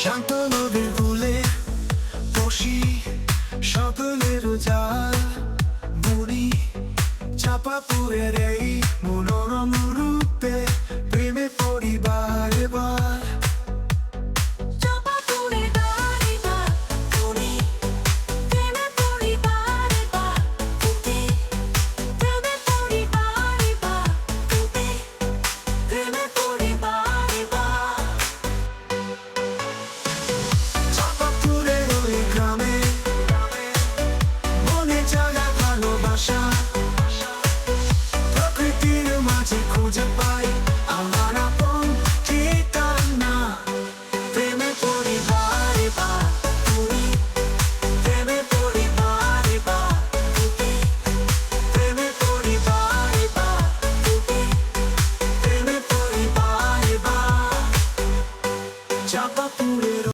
শান্ত নদীর কূলে বসি সকলের বুড়ি চাপা পুরের মনোরম চাপা পুরে